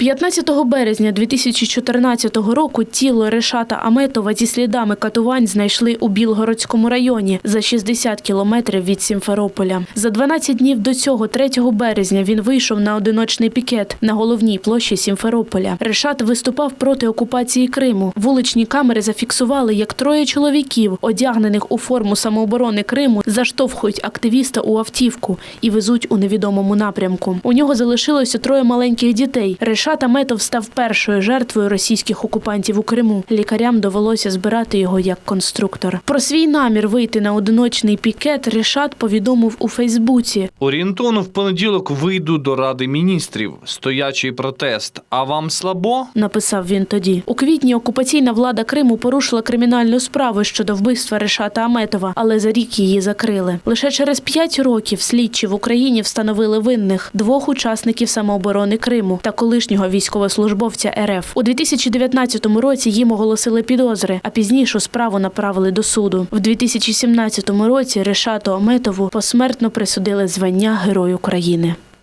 15 березня 2014 року тіло Решата Аметова зі слідами катувань знайшли у Білгородському районі за 60 кілометрів від Сімферополя. За 12 днів до цього, 3 березня, він вийшов на одиночний пікет на головній площі Сімферополя. Решат виступав проти окупації Криму. Вуличні камери зафіксували, як троє чоловіків, одягнених у форму самооборони Криму, заштовхують активіста у автівку і везуть у невідомому напрямку. У нього залишилося троє маленьких дітей. Решат Аметов став першою жертвою російських окупантів у Криму. Лікарям довелося збирати його як конструктор. Про свій намір вийти на одиночний пікет Решат повідомив у Фейсбуці. Орієнтовно в понеділок вийду до Ради міністрів. Стоячий протест. А вам слабо? Написав він тоді. У квітні окупаційна влада Криму порушила кримінальну справу щодо вбивства Решата Аметова, але за рік її закрили. Лише через п'ять років слідчі в Україні встановили винних двох учасників самооборони Криму та колишнього військовослужбовця РФ. У 2019 році їм оголосили підозри, а пізніше справу направили до суду. В 2017 році Решату Аметову посмертно присудили звання Герой України.